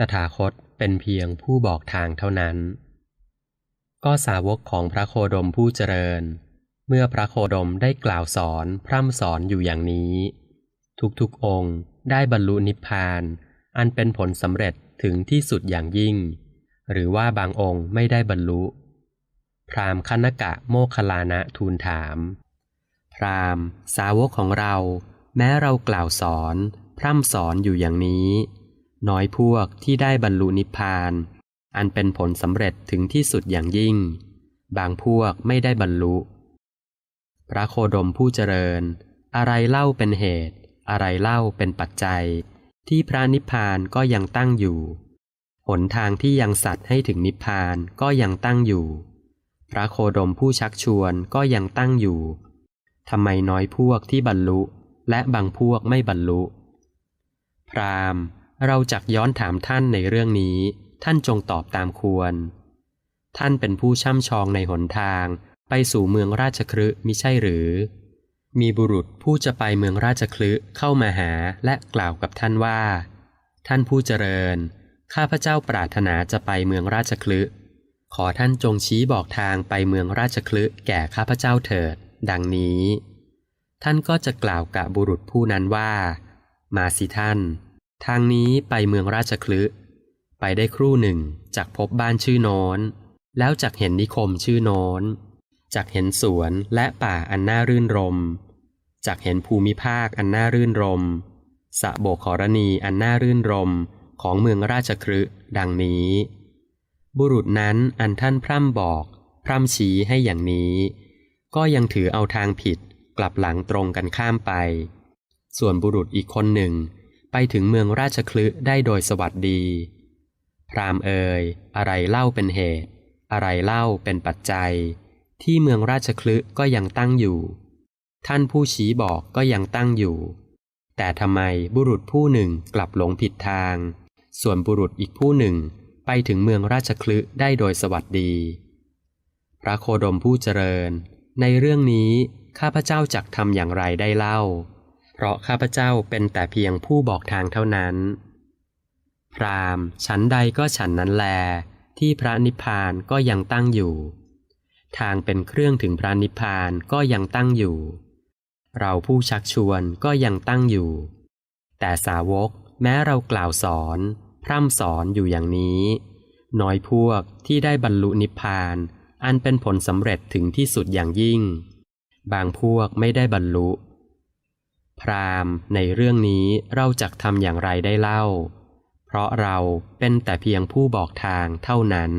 ตถาคตเป็นเพียงผู้บอกทางเท่านั้น ก็สาวกของพระโคดมผู้เจริญ เมื่อพระโคดมได้กล่าวสอนพร่ำสอนอยู่อย่างนี้ ทุกๆองค์ได้บรรลุนิพพาน อันเป็นผลสำเร็จถึงที่สุดอย่างยิ่ง หรือว่าบางองค์ไม่ได้บรรลุ พรามคณกะโมคลานะทูลถาม พรามสาวกของเรา แม้เรากล่าวสอน พร่ำสอนอยู่อย่างนี้ น้อยพวกที่ได้บรรลุนิพพาน อันเป็นผลสำเร็จถึงที่สุดอย่างยิ่ง บางพวกไม่ได้บรรลุ พระโคดมผู้เจริญ อะไรเล่าเป็นเหตุ อะไรเล่าเป็นปัจจัย ที่พระนิพพานก็ยังตั้งอยู่ หนทางที่ยังสัตว์ให้ถึงนิพพานก็ยังตั้งอยู่ พระโคดมผู้ชักชวนก็ยังตั้งอยู่ทำไมน้อยพวกที่บรรลุ และบางพวกไม่บรรลุ พราหมณ์ เราจักย้อนถามท่านในเรื่องนี้ ท่านจงตอบตามควร ท่านเป็นผู้ช่ำชองในหนทาง ไปสู่เมืองราชครึมิใช่หรือ มีบุรุษผู้จะไปเมืองราชคลึเข้ามาหาและกล่าวกับท่านว่า ท่านผู้เจริญ ข้าพเจ้าปรารถนาจะไปเมืองราชคลึขอท่านจงชี้บอกทางไปเมืองราชคลึแก่ข้าพเจ้าเถิด ดังนี้ ท่านก็จะกล่าวกับบุรุษผู้นั้นว่า มาสิท่าน ทางนี้ไปเมืองราชคลึไปได้ครู่หนึ่งจากพบบ้านชื่อน้นแล้วจักเห็นนิคมชื่อน้นจักเห็นสวนและป่าอันน่ารื่นรมจักเห็นภูมิภาคอันน่ารื่นรมสะโบกขรณีอันน่ารื่นรมของเมืองราชครึดังนี้ บุรุษนั้นอันท่านพร่ำบอก พร่ำชี้ให้อย่างนี้ ก็ยังถือเอาทางผิดกลับหลังตรงกันข้ามไป ส่วนบุรุษอีกคนหนึ่ง ไปถึงเมืองราชคลึได้โดยสวัสดี พรามเอ่ยอะไรเล่าเป็นเหตุ อะไรเล่าเป็นปัจจัย ที่เมืองราชคลึก็ยังตั้งอยู่ ท่านผู้ชี้บอกก็ยังตั้งอยู่ แต่ทำไมบุรุษผู้หนึ่งกลับหลงผิดทาง ส่วนบุรุษอีกผู้หนึ่งไปถึงเมืองราชคลึได้โดยสวัสดี พระโคดมผู้เจริญ ในเรื่องนี้ข้าพเจ้าจักทำอย่างไรได้เล่า เพราะข้าพเจ้าเป็นแต่เพียงผู้บอกทางเท่านั้น พรามฉันใดก็ฉันนั้นแล ที่พระนิพพานก็ยังตั้งอยู่ ทางเป็นเครื่องถึงพระนิพพานก็ยังตั้งอยู่ เราผู้ชักชวนก็ยังตั้งอยู่ แต่สาวกแม้เรากล่าวสอน พร่ำสอนอยู่อย่างนี้ น้อยพวกที่ได้บรรลุนิพพาน อันเป็นผลสำเร็จถึงที่สุดอย่างยิ่ง บางพวกไม่ได้บรรลุ พราหมณ์ ในเรื่องนี้เราจักทำอย่างไรได้เล่า เพราะเราเป็นแต่เพียงผู้บอกทางเท่านั้น